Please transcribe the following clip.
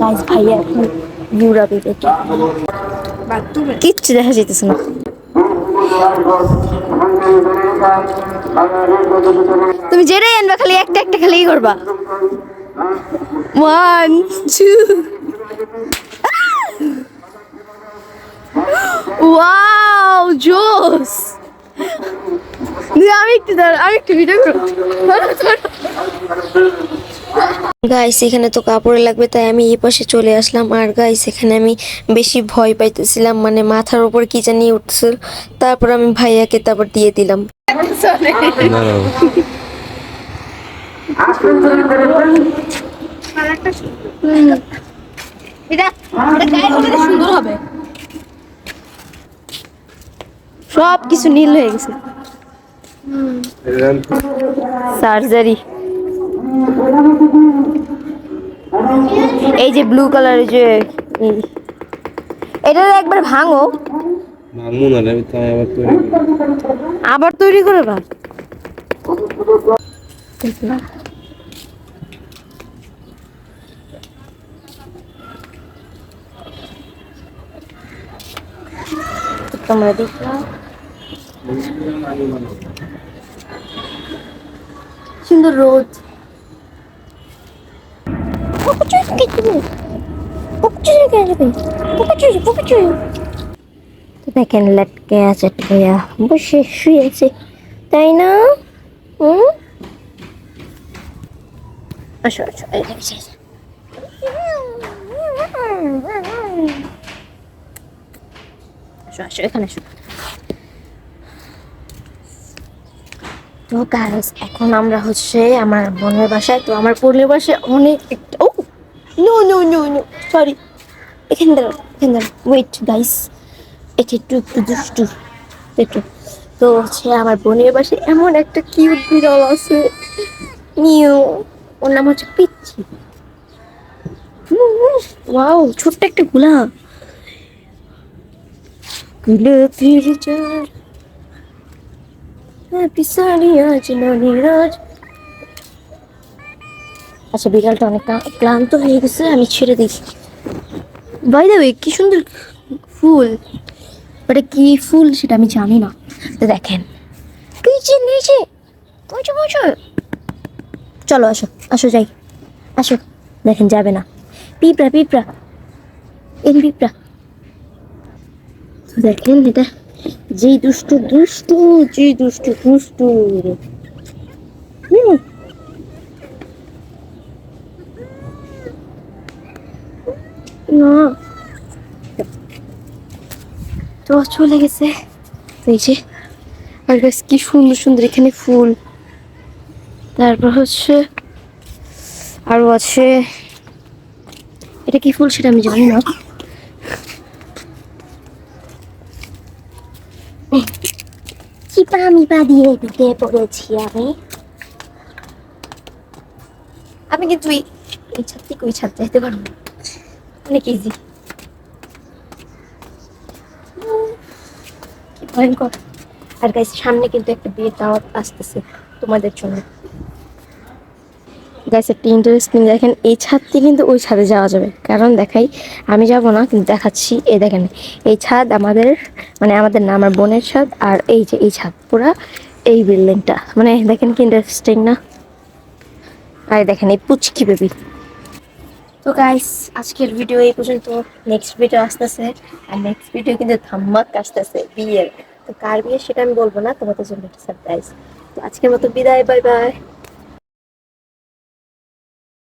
Guys ভাইয়া এখন ইউরাবে দেখে কিচ্ছু দেখা যেতেছে না। তুমি যেটাই আনবা, খালি একটা একটা খালি করবা। ওয়ান টু ওয়াও জোস আমি একটু আমি একটু ভিডিও করব গাইস এখানে তো কাপড়ে লাগবে তাই আমি এই পাশে চলে আসলাম। আর গাইস এখানে আমি বেশি ভয় পাইতেছিলাম মানে মাথার উপর কি জানি উঠছিল। তারপর আমি ভাইয়াকে তারপর দিয়ে দিলাম। না না এটা সুন্দর হবে সব কিছু নীল হয়ে গেছে। সার্জারি এই যে ব্লু কালারের যে এটা একবার ভাঙো। ভাঙবো না আমি তাই আবার তৈরি আবার তৈরি করে তোমরা দেখলাম সুন্দর রোদ। লটকে আছে তাই না হুম আসো আসো। আসো আসো এখানে আসো তো গাইস এখন আমরা হচ্ছে আমার বোনের বাসায় তো আমার বোনের বাসায় অনেক no no no no sorry এখানে দাঁড়াও এখানে দাঁড়াও। ওয়েট গাইস এটা একটু একটু দুষ্টু। একটু তো হচ্ছে আমার বোনের বাসায় এমন একটা কিউট বিড়াল আছে। নিউ ওর নাম হচ্ছে পিচ্ছি ওয়াও ছোট্ট একটা গোলাপ। গোলাপের চার পিসারি আজ ননিরাজ আচ্ছা বিড়ালটা অনেক ক্লান্ত হয়ে গেছে, আমি ছেড়ে দিই। বাই দেবে কি সুন্দর ফুল। ওটা কি ফুল সেটা আমি জানি না। তো দেখেন। নিচে নিচে। পৌঁছো পৌঁছো চলো, আসো আসো, যাই। আসো, দেখেন, যাবে না। পিঁপড়া পিঁপড়া। এন পিঁপড়া। তো দেখেন, এটা যেই দুষ্টু দুষ্টু, যেই দুষ্টু দুষ্টু। হুম। না। তো চলে গেছে এই যে আর গাছ কি সুন্দর সুন্দর এখানে ফুল। তারপর হচ্ছে আরও আছে এটা কি ফুল সেটা আমি জানি না। চিপা মিপা দিয়ে ঢুকে পড়েছি আমি। আমি কিন্তু এই ছাদ থেকে ওই ছাদ যেতে পারব না। অনেক ইজি ভয়ঙ্কর। আর গাইস সামনে কিন্তু একটা বিয়ের দাওয়াত আসতেছে তোমাদের জন্য। গাইস একটা ইন্টারেস্টিং দেখেন, এই ছাদ থেকে কিন্তু ওই ছাদে যাওয়া যাবে। কারণ দেখাই, আমি যাব না, কিন্তু দেখাচ্ছি, এই দেখেন, এই ছাদ আমাদের মানে আমাদের না, আমার বোনের ছাদ, আর এই যে এই ছাদ, পুরা এই বিল্ডিংটা মানে দেখেন কি ইন্টারেস্টিং না? আর দেখেন, এই পুচকি বেবি তো গাইস আজকের ভিডিও এই পর্যন্ত। নেক্সট ভিডিও আসতেছে। আর নেক্সট ভিডিও কিন্তু ধাম্মাক আসতেছে বিয়ের। তো কার বিয়ে সেটা আমি বলব না, তোমাদের জন্য একটা সারপ্রাইজ তো আজকের মতো বিদায় বাই বাই